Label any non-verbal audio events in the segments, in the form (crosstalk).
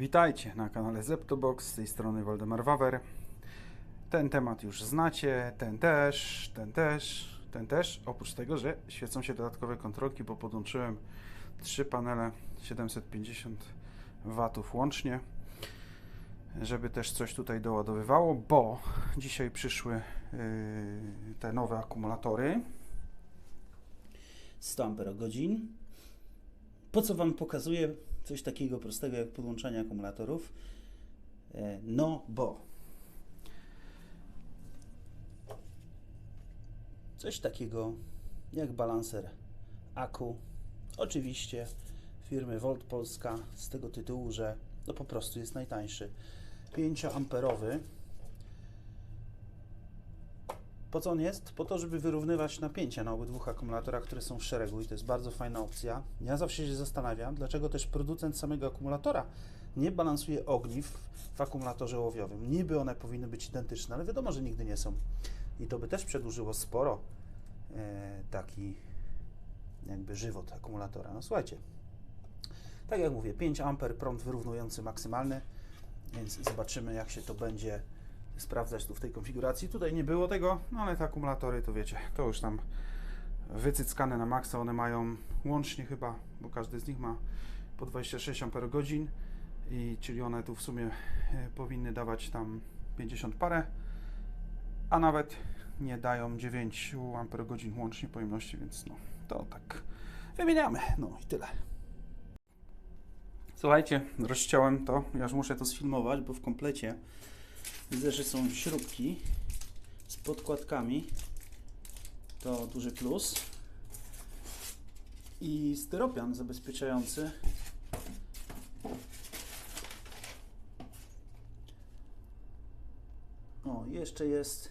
Witajcie na kanale Zeptobox, z tej strony Waldemar Wawer. Ten temat już znacie, ten też, ten też, ten też. Oprócz tego, że świecą się dodatkowe kontrolki, bo podłączyłem trzy panele 750 watów łącznie, żeby też coś tutaj doładowywało, bo dzisiaj przyszły yy, te nowe akumulatory 100 Ah. Po co Wam pokazuję coś takiego prostego jak podłączanie akumulatorów? E, No bo coś takiego jak balanser aku, oczywiście firmy Volt Polska z tego tytułu, że no po prostu jest najtańszy. 5 amperowy. Po co on jest? Po to, żeby wyrównywać napięcia na obydwu akumulatorach, które są w szeregu i to jest bardzo fajna opcja. Ja zawsze się zastanawiam, dlaczego też producent samego akumulatora nie balansuje ogniw w akumulatorze ołowiowym. Niby one powinny być identyczne, ale wiadomo, że nigdy nie są. I to by też przedłużyło sporo e, taki jakby żywot akumulatora. No słuchajcie, tak jak mówię, 5 A prąd wyrównujący maksymalny, więc zobaczymy jak się to będzie sprawdzać tu w tej konfiguracji. Tutaj nie było tego, no ale te akumulatory to wiecie, to już tam wycyckane na maksa, one mają łącznie chyba, bo każdy z nich ma po 26 Ah i czyli one tu w sumie e, powinny dawać tam 50 parę, a nawet nie dają 9 Ah łącznie pojemności, więc no to tak wymieniamy. No i tyle. Słuchajcie, rozciąłem to, ja już muszę to sfilmować, bo w komplecie Widzę, że są śrubki z podkładkami. To duży plus. I styropian zabezpieczający. O, jeszcze jest,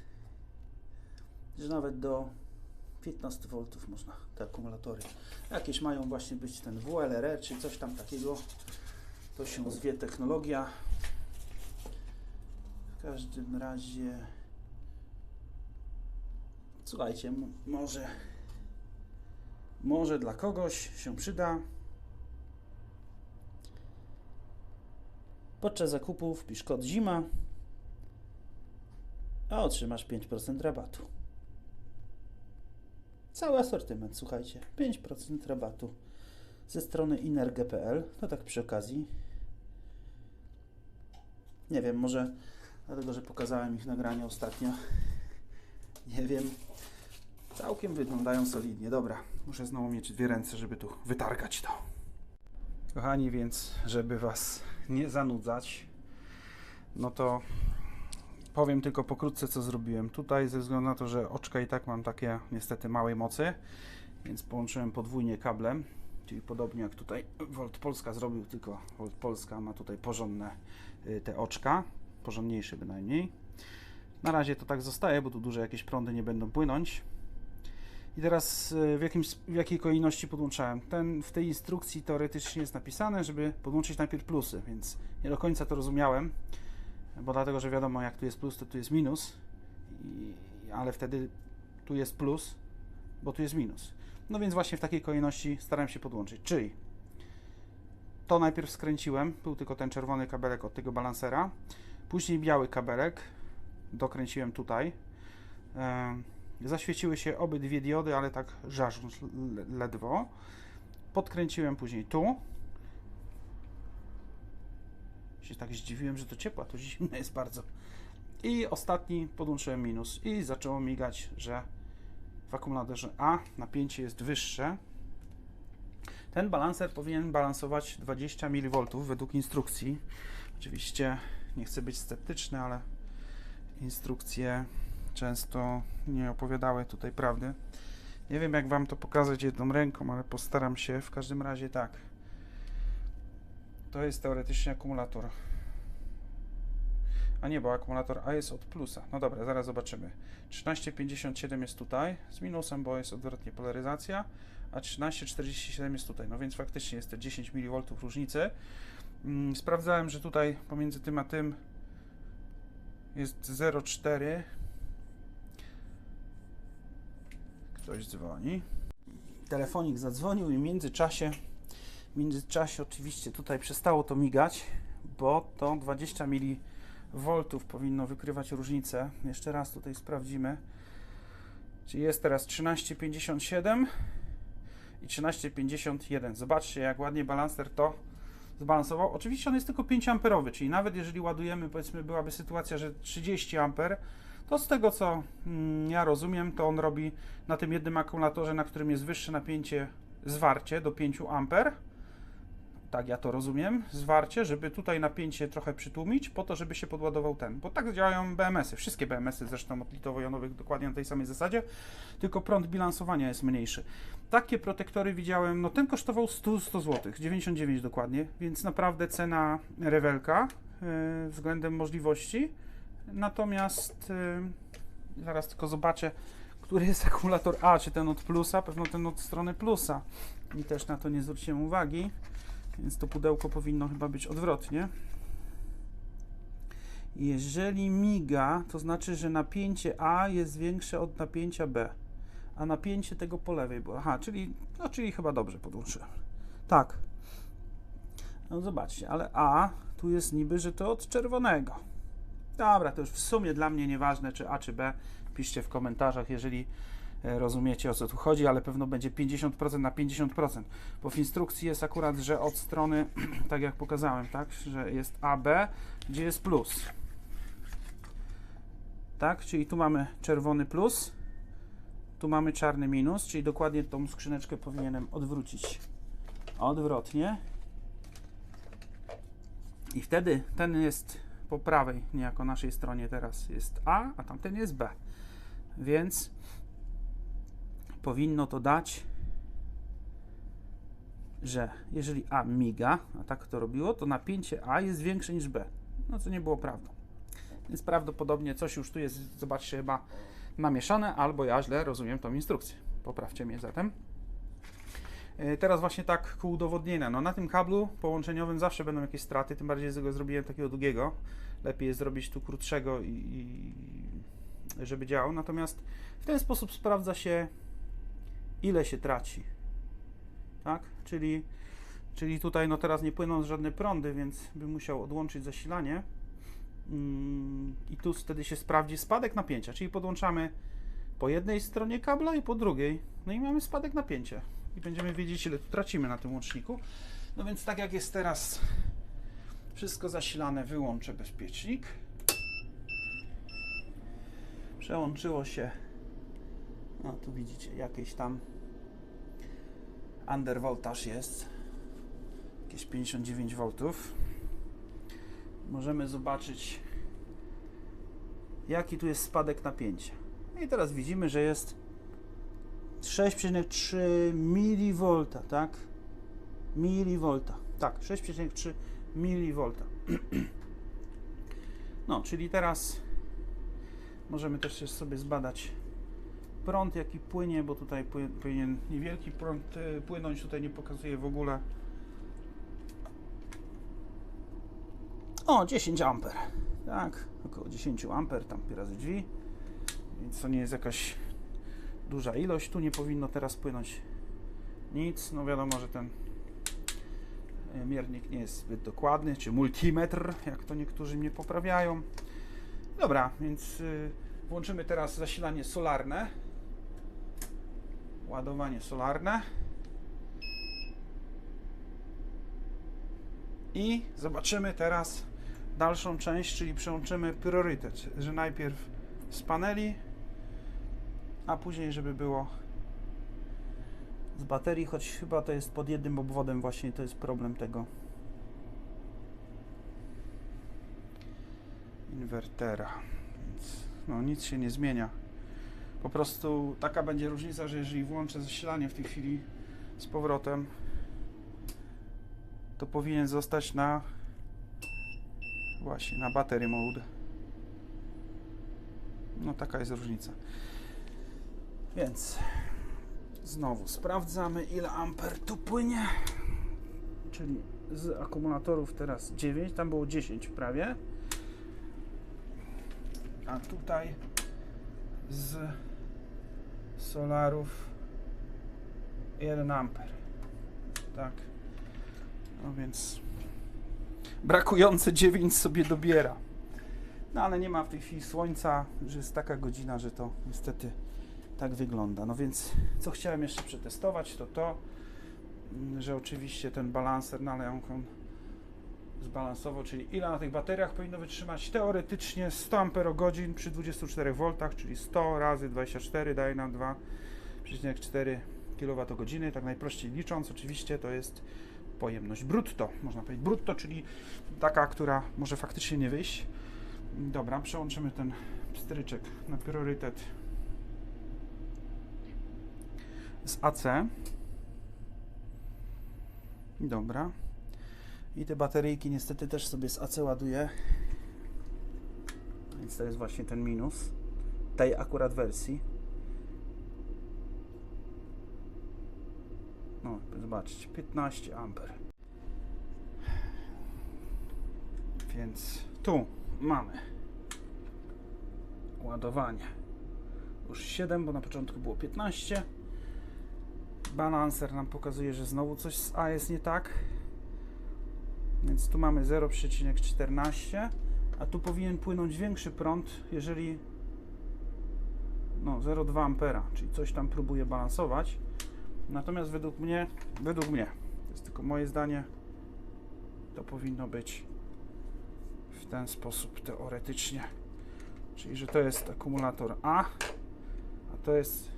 że nawet do 15 V można te akumulatory. Jakieś mają właśnie być ten WLR czy coś tam takiego. To się zwie technologia. W każdym razie. Słuchajcie, może. Może dla kogoś się przyda. Podczas zakupu wpisz kod zima, a otrzymasz 5% rabatu. Cały asortyment, słuchajcie, 5% rabatu ze strony inerge.pl. To tak przy okazji. Nie wiem, może dlatego, że pokazałem ich nagranie ostatnio. Nie wiem. Całkiem wyglądają solidnie. Dobra, muszę znowu mieć dwie ręce, żeby tu wytargać to. Kochani, więc żeby Was nie zanudzać, no to powiem tylko pokrótce, co zrobiłem. Tutaj, ze względu na to, że oczka i tak mam takie niestety małej mocy, więc połączyłem podwójnie kablem, czyli podobnie jak tutaj Volt Polska zrobił, tylko Volt Polska ma tutaj porządne y, te oczka, porządniejsze bynajmniej. Na razie to tak zostaje, bo tu duże jakieś prądy nie będą płynąć. I teraz y, w, jakimś, w jakiej kolejności podłączałem? Ten, w tej instrukcji teoretycznie jest napisane, żeby podłączyć najpierw plusy, więc nie do końca to rozumiałem, bo dlatego, że wiadomo jak tu jest plus, to tu jest minus, I, ale wtedy tu jest plus, bo tu jest minus. No więc właśnie w takiej kolejności starałem się podłączyć, czyli to najpierw skręciłem, był tylko ten czerwony kabelek od tego balansera, później biały kabelek, dokręciłem tutaj, zaświeciły się obydwie diody, ale tak żarząc le- ledwo. Podkręciłem później tu. Się tak zdziwiłem, że to ciepła, to zimne jest bardzo. I ostatni podłączyłem minus i zaczęło migać, że w akumulatorze A napięcie jest wyższe. Ten balanser powinien balansować 20 mV według instrukcji. Oczywiście nie chcę być sceptyczny, ale instrukcje często nie opowiadały tutaj prawdy. Nie wiem, jak Wam to pokazać jedną ręką, ale postaram się. W każdym razie tak. To jest teoretycznie akumulator. A nie, bo akumulator A jest od plusa. No dobra, zaraz zobaczymy. 1357 jest tutaj z minusem, bo jest odwrotnie polaryzacja, a 1347 jest tutaj. No więc faktycznie jest te 10 mV różnicy. Mm, Sprawdzałem, że tutaj pomiędzy tym a tym jest 0,4 Ktoś dzwoni. Telefonik zadzwonił i w międzyczasie, w międzyczasie oczywiście tutaj przestało to migać, bo to 20 mV powinno wykrywać różnicę. Jeszcze raz tutaj sprawdzimy. Czyli jest teraz 13,57 i 13,51. Zobaczcie, jak ładnie balancer to zbalansował. Oczywiście on jest tylko 5 amperowy, czyli nawet jeżeli ładujemy, powiedzmy, byłaby sytuacja, że 30 amper, to z tego co mm, ja rozumiem, to on robi na tym jednym akumulatorze, na którym jest wyższe napięcie zwarcie do 5 amper. Tak ja to rozumiem, zwarcie, żeby tutaj napięcie trochę przytłumić, po to, żeby się podładował ten. Bo tak działają BMS-y, wszystkie BMS-y zresztą od litowo-jonowych dokładnie na tej samej zasadzie, tylko prąd bilansowania jest mniejszy. Takie protektory widziałem, no ten kosztował 100, 100 zł, 99 dokładnie, więc naprawdę cena rewelka yy, względem możliwości. Natomiast yy, zaraz tylko zobaczę, który jest akumulator A, czy ten od plusa, pewno ten od strony plusa. I też na to nie zwróciłem uwagi, więc to pudełko powinno chyba być odwrotnie. Jeżeli miga, to znaczy, że napięcie A jest większe od napięcia B, a napięcie tego po lewej było. Aha, czyli, no, czyli chyba dobrze podłączyłem. Tak. No zobaczcie, ale A tu jest niby, że to od czerwonego. Dobra, to już w sumie dla mnie nieważne, czy A, czy B. Piszcie w komentarzach, jeżeli rozumiecie o co tu chodzi, ale pewno będzie 50% na 50%. Bo w instrukcji jest akurat, że od strony, (clears throat) tak jak pokazałem, tak, że jest AB, gdzie jest plus. Tak, czyli tu mamy czerwony plus, tu mamy czarny minus, czyli dokładnie tą skrzyneczkę powinienem odwrócić odwrotnie. I wtedy ten jest po prawej, niejako naszej stronie teraz jest A, a tamten jest B. Więc powinno to dać, że jeżeli A miga, a tak to robiło, to napięcie A jest większe niż B. No co nie było prawdą. Więc prawdopodobnie coś już tu jest, zobaczcie, chyba namieszane, albo ja źle rozumiem tą instrukcję. Poprawcie mnie zatem. E, Teraz właśnie tak ku udowodnienia. No na tym kablu połączeniowym zawsze będą jakieś straty, tym bardziej, że go zrobiłem takiego długiego. Lepiej jest zrobić tu krótszego i, i żeby działał. Natomiast w ten sposób sprawdza się ile się traci. Tak? Czyli, czyli tutaj no teraz nie płyną żadne prądy, więc bym musiał odłączyć zasilanie. Mm, I tu wtedy się sprawdzi spadek napięcia, czyli podłączamy po jednej stronie kabla i po drugiej. No i mamy spadek napięcia. I będziemy wiedzieć, ile tu tracimy na tym łączniku. No więc tak jak jest teraz wszystko zasilane, wyłączę bezpiecznik. Przełączyło się. No tu widzicie, jakieś tam undervoltaż jest. Jakieś 59 V. Możemy zobaczyć, jaki tu jest spadek napięcia. I teraz widzimy, że jest 6,3 mV, tak? Milivolta. Tak, 6,3 mV. (clears throat) No, czyli teraz możemy też sobie zbadać prąd, jaki płynie, bo tutaj powinien niewielki prąd e, płynąć, tutaj nie pokazuje w ogóle. O, 10 amper. Tak, około 10 amper, tam razy drzwi. Więc to nie jest jakaś duża ilość. Tu nie powinno teraz płynąć nic. No wiadomo, że ten e, miernik nie jest zbyt dokładny, czy multimetr, jak to niektórzy mnie poprawiają. Dobra, więc y, włączymy teraz zasilanie solarne. Ładowanie solarne. I zobaczymy teraz dalszą część, czyli przełączymy priorytet, że najpierw z paneli, a później, żeby było z baterii, choć chyba to jest pod jednym obwodem właśnie, to jest problem tego inwertera. Więc no nic się nie zmienia. Po prostu taka będzie różnica, że jeżeli włączę zasilanie w tej chwili z powrotem, to powinien zostać na właśnie na battery mode. No taka jest różnica. Więc znowu sprawdzamy ile amper tu płynie. Czyli z akumulatorów teraz 9, tam było 10 prawie. A tutaj z solarów 1 amper. Tak. No więc brakujące 9 sobie dobiera. No ale nie ma w tej chwili słońca, że jest taka godzina, że to niestety tak wygląda. No więc co chciałem jeszcze przetestować, to to, mm, że oczywiście ten balanser, no ale zbalansował, czyli ile na tych bateriach powinno wytrzymać teoretycznie 100 Ah przy 24 V, czyli 100 razy 24 daje nam 2,4 kWh, tak najprościej licząc, oczywiście to jest pojemność brutto, można powiedzieć brutto, czyli taka, która może faktycznie nie wyjść. Dobra, przełączymy ten pstryczek na priorytet z AC. Dobra. I te bateryjki niestety też sobie z AC ładuję. Więc to jest właśnie ten minus tej akurat wersji. No, zobaczcie, 15 amper. Więc tu mamy ładowanie. Już 7, bo na początku było 15. Balancer nam pokazuje, że znowu coś z A jest nie tak. Więc tu mamy 0,14, a tu powinien płynąć większy prąd, jeżeli no 0,2 ampera, czyli coś tam próbuje balansować. Natomiast według mnie, według mnie, to jest tylko moje zdanie, to powinno być w ten sposób teoretycznie. Czyli, że to jest akumulator A, a to jest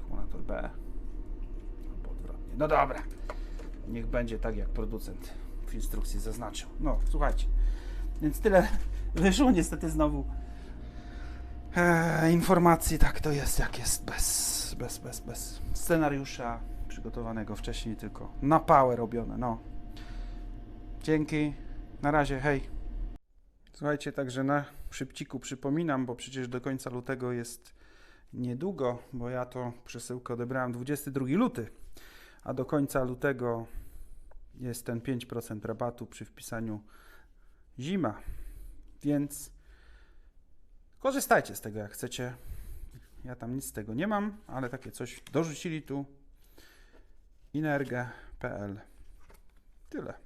akumulator B. Albo odwrotnie. No dobra. Niech będzie tak, jak producent w instrukcji zaznaczył. No, słuchajcie. Więc tyle (laughs) wyszło niestety znowu Eee, informacji, tak to jest, jak jest, bez, bez, bez, bez scenariusza przygotowanego wcześniej, tylko na pałę robione, no. Dzięki, na razie, hej. Słuchajcie, także na szybciku przypominam, bo przecież do końca lutego jest niedługo, bo ja to przesyłkę odebrałem 22 luty, a do końca lutego jest ten 5% rabatu przy wpisaniu zima, więc Korzystajcie z tego jak chcecie. Ja tam nic z tego nie mam, ale takie coś dorzucili tu. Inerge.pl. Tyle.